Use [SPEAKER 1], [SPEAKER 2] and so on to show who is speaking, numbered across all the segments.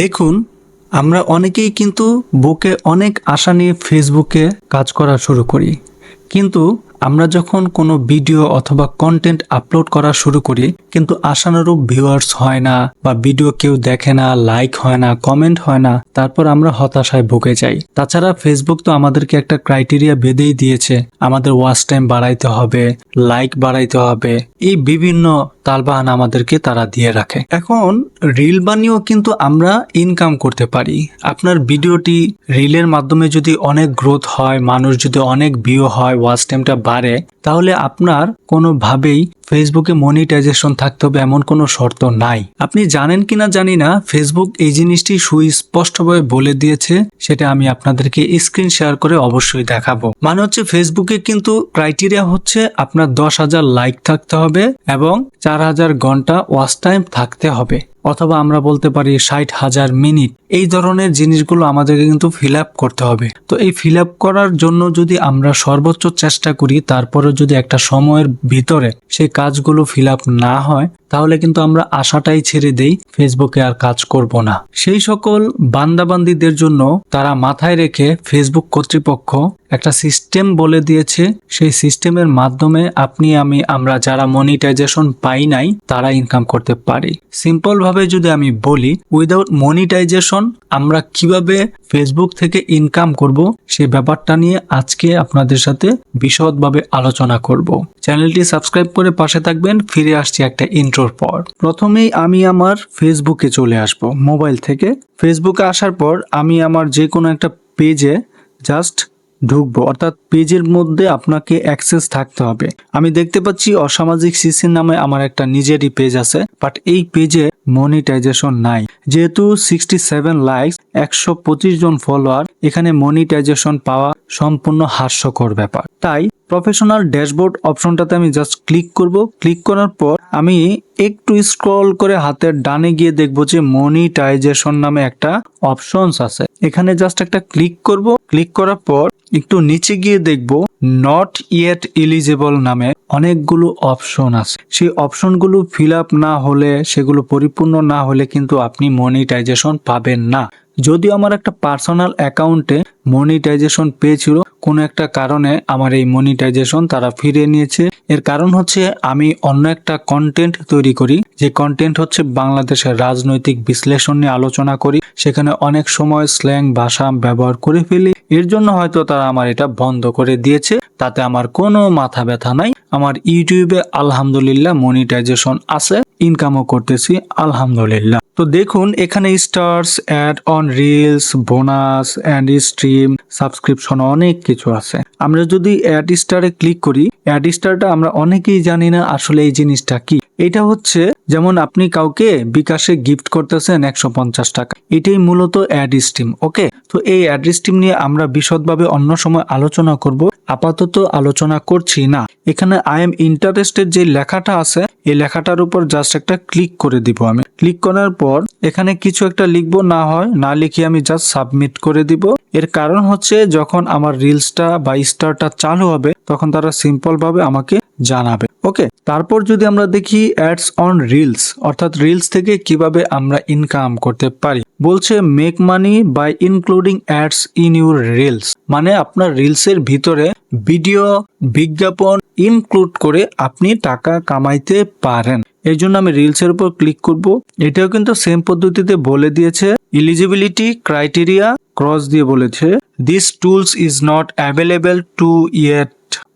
[SPEAKER 1] দেখুন, আমরা অনেকেই কিন্তু বুকে অনেক আশা নিয়ে ফেসবুকে কাজ করা শুরু করি। কিন্তু আমরা যখন কোনো ভিডিও অথবা কন্টেন্ট আপলোড করা শুরু করি, কিন্তু আশানুরূপ ভিউয়ার্স হয় না বা ভিডিও কেউ দেখে না লাইক হয় না কমেন্ট হয় না, তারপর আমরা হতাশায় ভুগে যাই। তাছাড়া ফেসবুক তো আমাদেরকে একটা ক্রাইটেরিয়া বেঁধেই দিয়েছে, আমাদের ওয়াচ টাইম বাড়াইতে হবে লাইক বাড়াইতে হবে। এই বিভিন্ন তালবাহান আমাদেরকে তারা দিয়ে রাখে। এখন রিল বানিয়েও কিন্তু আমরা ইনকাম করতে পারি। আপনার ভিডিওটি রিলের মাধ্যমে যদি অনেক গ্রোথ হয়, মানুষ যদি অনেক ভিউ হয় ওয়াচ টাইমটা বাড়ে, তাহলে আপনার কোনোভাবেই ফেসবুকে মনিটাইজেশন থাকতে হবে এমন কোনো শর্ত নাই। আপনি জানেন কিনা জানি না ফেসবুক এই জিনিসটি সুস্পষ্টভাবে বলে দিয়েছে, সেটা আমি আপনাদেরকে স্ক্রিন শেয়ার করে অবশ্যই দেখাবো। মানে হচ্ছে ফেসবুকে কিন্তু ক্রাইটেরিয়া হচ্ছে আপনার দশ হাজার লাইক থাকতে হবে এবং চার হাজার ঘণ্টা ওয়াচ টাইম থাকতে হবে। অথবা আমরা বলতে পারি ষাট হাজার মিনিট। এই ধরনের জিনিসগুলো আমাদেরকে কিন্তু ফিল আপ করতে হবে। তো এই ফিল আপ করার জন্য যদি আমরা সর্বোচ্চ চেষ্টা করি তারপরে যদি একটা সময়ের ভিতরে সেই কাজগুলো ফিল আপ না হয়, তাহলে কিন্তু আমরা আশাটাই ছেড়ে দেই ফেসবুকে আর কাজ করব না। সেই সকল বান্দাবান্দিদের জন্য তারা মাথায় রেখে ফেসবুক কর্তৃপক্ষ একটা সিস্টেম বলে দিয়েছে। সেই সিস্টেমের মাধ্যমে আপনি, আমি, আমরা যারা মনিটাইজেশন পাই নাই, তারা ইনকাম করতে পারি। সিম্পল ভাবে যদি আমি বলি উইদাউট মনিটাইজেশন আমরা কীভাবে ফেসবুক থেকে ইনকাম করব সেই ব্যাপারটা নিয়ে আজকে আপনাদের সাথে বিশদভাবে আলোচনা করব। চ্যানেলটি সাবস্ক্রাইব করে পাশে থাকবেন, ফিরে আসছি একটা ইন্ট্রোর পর। প্রথমেই আমি আমার ফেসবুকে চলে আসব মোবাইল থেকে। ফেসবুকে আসার পর আমি আমার যে কোনো একটা পেজে জাস্ট ঢুকবো। অর্থাৎ পেজের মধ্যে আপনাকে অ্যাক্সেস থাকতে হবে। আমি দেখতে পাচ্ছি অসামাজিক সিসির নামে আমার একটা নিজেরই পেজ আছে, বাট এই পেজে মনিটাইজেশন নাই। যেহেতু সিক্সটি সেভেন লাইকস একশো জন ফলোয়ার এখানে মনিটাইজেশন পাওয়া সম্পূর্ণ হাস্যকর ব্যাপার। তাই প্রফেশনাল ড্যাশবোর্ড অপশনটাতে আমি জাস্ট ক্লিক করব। ক্লিক করার পর আমি একটু স্ক্রল করে হাতের ডানে গিয়ে দেখব যে মনিটাইজেশন নামে একটা অপশনস আছে। এখানে জাস্ট একটা ক্লিক করব। ক্লিক করার পর একটু নিচে গিয়ে দেখব নট ইয়েট এলিজেবল নামে অনেকগুলো অপশন আছে। সেই অপশনগুলো ফিল আপ না হলে, সেগুলো পরিপূর্ণ না হলে কিন্তু আপনি মনিটাইজেশন পাবেন না। যদিও আমার একটা পার্সোনাল অ্যাকাউন্টে মনিটাইজেশন পেয়েছিল, কোনো একটা কারণে আমার এই মনিটাইজেশন তারা ফিরিয়ে নিয়েছে। এর কারণ হচ্ছে আমি অন্য একটা কন্টেন্ট তৈরি করি, যে কন্টেন্ট হচ্ছে বাংলাদেশের রাজনৈতিক বিশ্লেষণ নিয়ে আলোচনা করি, সেখানে অনেক সময় স্ল্যাং ভাষা ব্যবহার করে ফেলি। এর জন্য হয়তো তারা আমার এটা বন্ধ করে দিয়েছে, তাতে আমার কোনো মাথা ব্যথা নাই। আমার ইউটিউবে আলহামদুলিল্লাহ মনিটাইজেশন আছে ইনকামও করতেছি, আলহামদুলিল্লাহ। তো দেখুন, এখানে stars ad on reels bonus and stream subscription অনেক কিছু আছে। আমরা যদি অ্যাড স্টারে ক্লিক করি অ্যাড স্টারটা আমরা অনেকেই জানি না আসলে এই জিনিসটা কি। এটা হচ্ছে যেমন আপনি কাউকে বিকাশে গিফট করতেছেন একশো পঞ্চাশ টাকা। এটাই মূলত অ্যাড স্টিম ওকে তো এই অ্যাড স্টিম নিয়ে আমরা বিশদভাবে অন্য সময় আলোচনা করব। আপাতত আলোচনা করছি না। এখানে আই এম ইন্টারেস্টেড যে লেখাটা আছে, এই লেখাটার উপর জাস্ট একটা ক্লিক করে দিব আমি। ক্লিক করার পর এখানে কিছু একটা লিখব, না হয়, না লিখে আমি জাস্ট সাবমিট করে দিব। এর কারণ হচ্ছে যখন আমার রিলসটা বা স্টারটা চালু হবে, তখন তারা সিম্পল ভাবে আমাকে জানাবে। ওকে তারপর যদি আমরা দেখি অ্যাডস অন রিলস অর্থাৎ রিলস থেকে কীভাবে আমরা ইনকাম করতে পারি। বলছে make money by including ads in your reels মানে আপনার রিলসের ভিতরে ভিডিও বিজ্ঞাপন ইনক্লুড করে আপনি টাকা কামাইতে পারেন। এই জন্য আমি রিলসের উপর ক্লিক করব। এটাও কিন্তু সেম পদ্ধতিতে বলে দিয়েছে। ইলিজিবিলিটি ক্রাইটেরিয়া ক্রস দিয়ে বলেছে this tools is not available to yet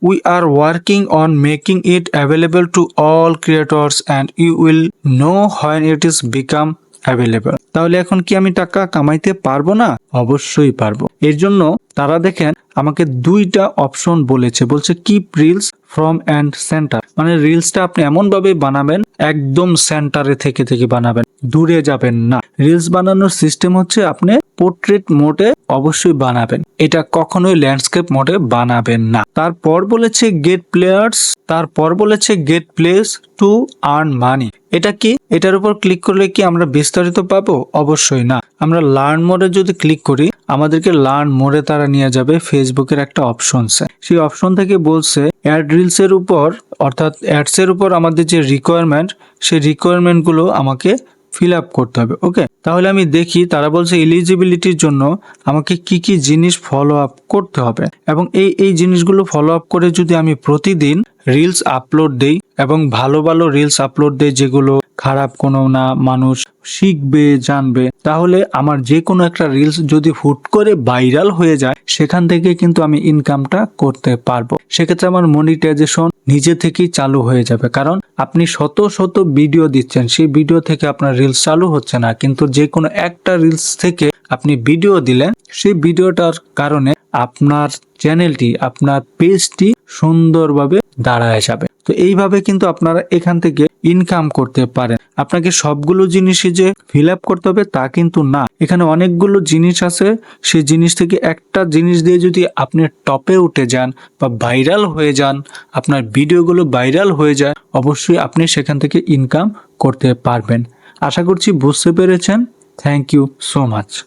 [SPEAKER 1] we are working on making it available to all creators and you will know when it is become available তাহলে এখন কি আমি টাকা কামাইতে পারব না? অবশ্যই পারব। এর জন্য তারা দেখেন আমাকে দুইটা অপশন বলেছে। বলছে keep reels from and center মানে রিলসটা আপনি এমন ভাবে বানাবেন, একদম সেন্টারে থেকে থেকে বানাবেন। দূরে যাবেন না। রিলস বানানোর সিস্টেম হচ্ছে আপনি পোর্ট্রেট মোডে অবশ্যই বানাবেন। এটা কখনোই ল্যান্ডস্কেপ মোডে বানাবেন না। তারপর বলেছে গেট প্লেয়ার্স তারপর বলেছে get places to earn money এটা কি? এটার উপর ক্লিক করলে কি আমরা বিস্তারিত পাবো? অবশ্যই না। আমরা লার্ন মোডে যদি ক্লিক করি, আমাদেরকে লার্ন মোডে তারা নিয়ে যাবে ফেসবুকের একটা অপশনসে সেই অপশন থেকে বলছে অ্যাড রিলস এর উপর, অর্থাৎ অ্যাডস এর উপর আমাদের যে রিকোয়ারমেন্ট সেই রিকোয়ারমেন্টগুলো আমাকে ফিল আপ করতে হবে ওকে তাহলে আমি দেখি তারা বলছে এলিজিবিলিটির জন্য আমাকে কি কি জিনিস ফলো আপ করতে হবে। এবং এই এই জিনিসগুলো ফলো আপ করে যদি আমি প্রতিদিন রিলস আপলোড দেই এবং ভালো ভালো রিলস আপলোড দেই যেগুলো খারাপ কোনো না, মানুষ শিখবে, জানবে, তাহলে আমার যে কোনো একটা রিলস যদি হুট করে ভাইরাল হয়ে যায়, সেখান থেকে কিন্তু আমি ইনকামটা করতে পারব। সেক্ষেত্রে আমার মনিটাইজেশন নিজে থেকেই চালু হয়ে যাবে। কারণ আপনি শত শত ভিডিও দিচ্ছেন, সেই ভিডিও থেকে আপনার রিলস চালু হচ্ছে না। কিন্তু যে কোনো একটা রিলস থেকে আপনি ভিডিও দিলেন, সেই ভিডিওটার কারণে আপনার চ্যানেলটি আপনার পেজটি সুন্দরভাবে দাঁড়ায় যাবে। তো এইভাবে কিন্তু আপনারা এখান থেকে ইনকাম করতে পারেন আপনাকে সবগুলো জিনিসই যে ফিল আপ করতে হবে তা কিন্তু না। এখানে অনেকগুলো জিনিস আছে। সেই জিনিস থেকে একটা জিনিস দিয়ে যদি আপনি টপে উঠে যান বা ভাইরাল হয়ে যান, আপনার ভিডিওগুলো ভাইরাল হয়ে যায়, অবশ্যই আপনি সেখান থেকে ইনকাম করতে পারবেন। আশা করছি বুঝতে পেরেছেন। Thank you so much